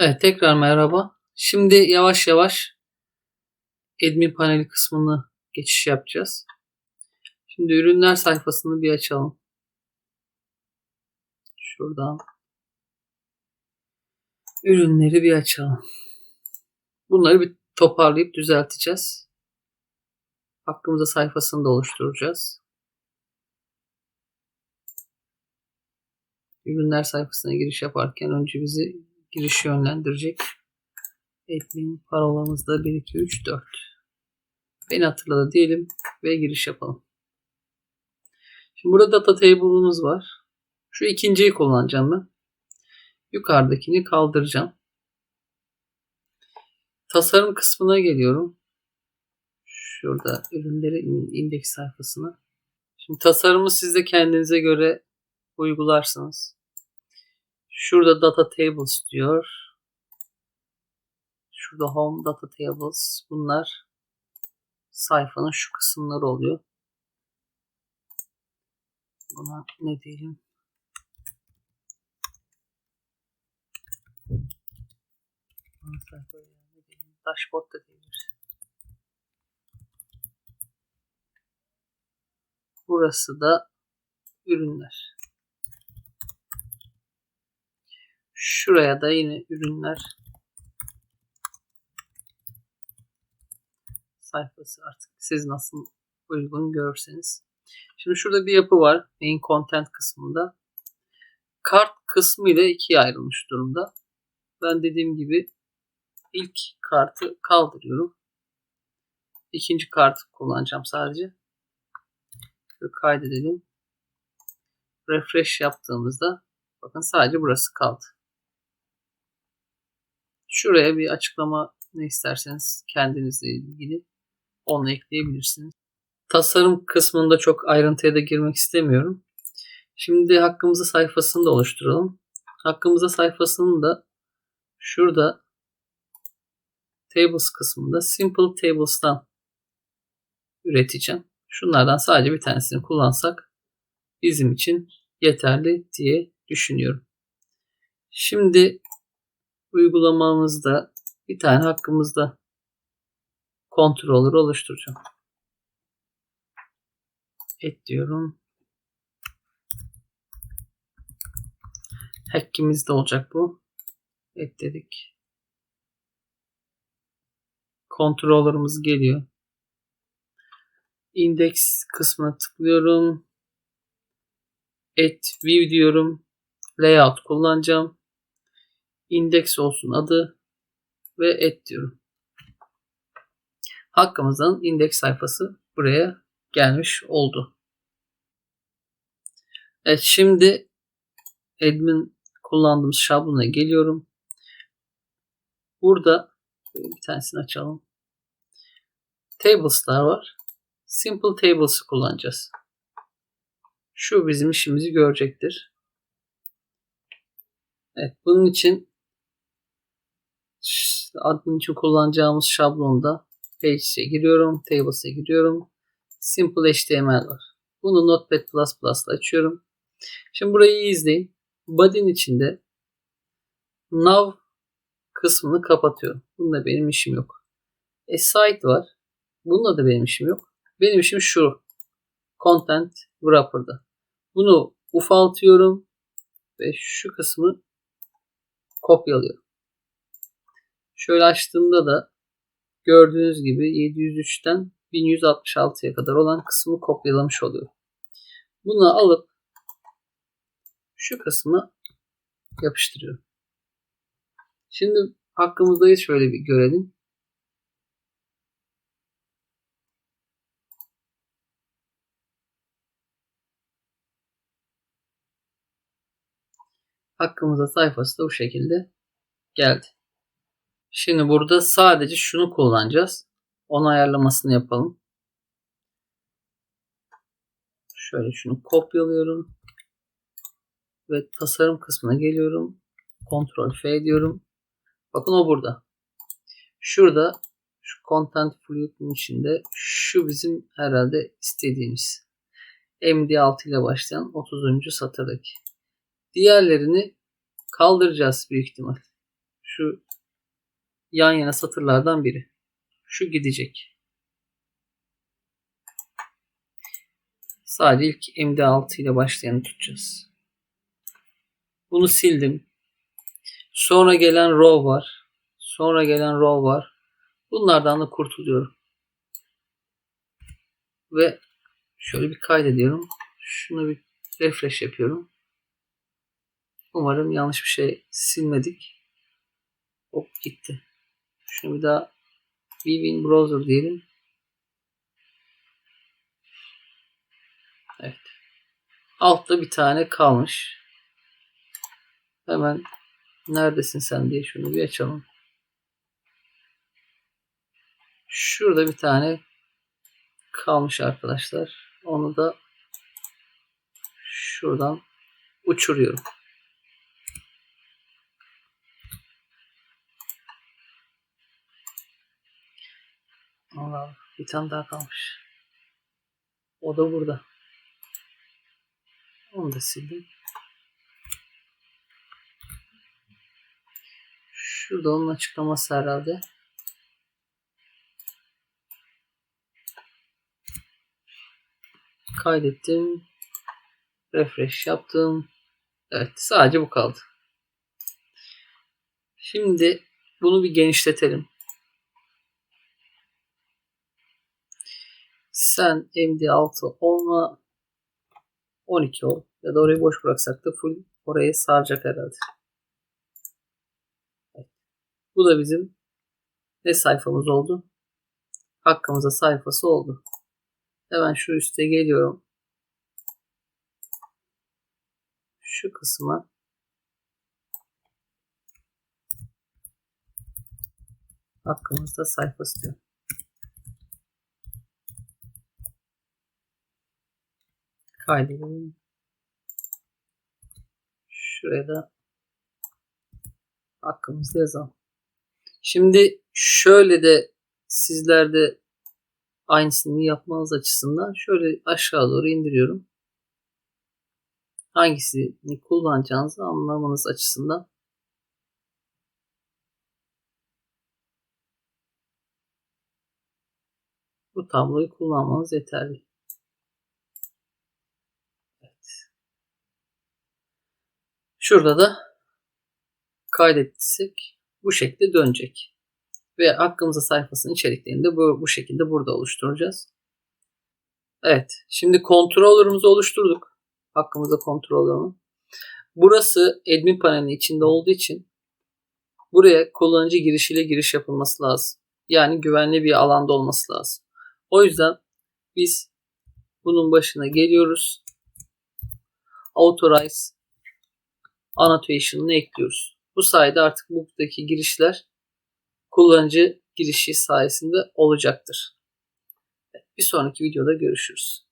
Evet tekrar merhaba. Şimdi yavaş yavaş admin paneli kısmını geçiş yapacağız. Şimdi ürünler sayfasını bir açalım. Şuradan ürünleri bir açalım. Bunları bir toparlayıp düzelteceğiz. Hakkımıza sayfasını da oluşturacağız. Ürünler sayfasına giriş yaparken önce bizi girişi yönlendirecek. Admin parolamız da 1, 2, 3, 4. Beni hatırladı diyelim ve giriş yapalım. Şimdi burada data table'ımız var. Şu ikinciyi kullanacağım ben. Yukarıdakini kaldıracağım. Tasarım kısmına geliyorum. Şurada ürünleri indeks sayfasına. Şimdi tasarımı siz de kendinize göre uygularsınız. Şurada data tables diyor. Şurada home data tables. Bunlar sayfanın şu kısımları oluyor. Buna ne diyelim? Dashboard da diyebiliriz. Burası da ürünler. Şuraya da yine ürünler sayfası artık siz nasıl uygun görürseniz. Şimdi şurada bir yapı var main content kısmında. Kart kısmı ile ikiye ayrılmış durumda. Ben dediğim gibi ilk kartı kaldırıyorum. İkinci kartı kullanacağım sadece. Şöyle kaydedelim. Refresh yaptığımızda bakın sadece burası kaldı. Şuraya bir açıklama ne isterseniz kendinizle ilgili onu ekleyebilirsiniz. Tasarım kısmında çok ayrıntıya da girmek istemiyorum. Şimdi hakkımızı sayfasını da oluşturalım. Hakkımıza sayfasını da şurada Tables kısmında Simple Tables'tan üreteceğim. Şunlardan sadece bir tanesini kullansak bizim için yeterli diye düşünüyorum. Şimdi uygulamamızda bir tane hakkımızda controller oluşturacağım. Et diyorum. Hack'imiz de olacak bu. Et dedik. Controller'ımız geliyor. Index kısmına tıklıyorum. Et view diyorum. Layout kullanacağım index olsun adı ve et diyorum. Hakkımızın indeks sayfası buraya gelmiş oldu. Evet şimdi admin kullandığımız şablona geliyorum. Burada bir tanesini açalım. Tables'lar var. Simple Tables'ı kullanacağız. Şu bizim işimizi görecektir. Evet bunun için admin için kullanacağımız şablonda Pages'e giriyorum. Tables'e giriyorum. Simple HTML var. Bunu Notepad++ ile açıyorum. Şimdi burayı izleyin. Body'nin içinde Now kısmını kapatıyorum. Bunda benim işim yok. E site var. Bunda da benim işim yok. Benim işim şu. Content wrapper'da. Bunu ufaltıyorum ve şu kısmı kopyalıyorum. Şöyle açtığımda da gördüğünüz gibi 703'ten 1166'ya kadar olan kısmı kopyalamış oluyor. Bunu alıp şu kısmı yapıştırıyorum. Şimdi hakkımızdayı şöyle bir görelim. Hakkımıza sayfası da bu şekilde geldi. Şimdi burada sadece şunu kullanacağız. Onu ayarlamasını yapalım. Şöyle şunu kopyalıyorum. Ve tasarım kısmına geliyorum. Ctrl F diyorum. Bakın o burada. Şurada şu content fluid'in içinde şu bizim herhalde istediğimiz. MD6 ile başlayan 30. satırdaki. Diğerlerini kaldıracağız büyük ihtimal. Şu yan yana satırlardan biri. Şu gidecek. Sadece ilk MD6 ile başlayanı tutacağız. Bunu sildim. Sonra gelen row var. Sonra gelen row var. Bunlardan da kurtuluyorum. Ve şöyle bir kaydediyorum. Şunu bir refresh yapıyorum. Umarım yanlış bir şey silmedik. Hop gitti. Şunu bir daha Vwin Browser diyelim. Evet. Altta bir tane kalmış. Hemen neredesin sen diye şunu bir açalım. Şurada bir tane kalmış arkadaşlar. Onu da şuradan uçuruyorum. Allah bir tane daha kalmış. O da burada. Onu da sildim. Şurada onun açıklaması herhalde. Kaydettim. Refresh yaptım. Evet sadece bu kaldı. Şimdi bunu bir genişletelim. Sen MD6 olma 12 ol. Ya da orayı boş bıraksak da full oraya saracak herhalde. Bu da bizim ne sayfamız oldu? Hakkımıza sayfası oldu. Hemen şu üste geliyorum. Şu kısma hakkımızda sayfası diyor. Kaydedelim. Şuraya da hakkımızda yazalım. Şimdi şöyle de sizlerde aynısını yapmanız açısından şöyle aşağı doğru indiriyorum. Hangisini kullanacağınızı anlamanız açısından. Bu tabloyu kullanmanız yeterli. Şurada da kaydettiysek bu şekilde dönecek ve hakkımıza sayfasının içeriklerini de bu, bu şekilde burada oluşturacağız. Evet. Şimdi controller'ımızı oluşturduk. Hakkımızda controller'ını. Burası admin paneli içinde olduğu için buraya kullanıcı girişiyle giriş yapılması lazım. Yani güvenli bir alanda olması lazım. O yüzden biz bunun başına geliyoruz. Authorize annotation'ını ekliyoruz. Bu sayede artık buradaki girişler kullanıcı girişi sayesinde olacaktır. Bir sonraki videoda görüşürüz.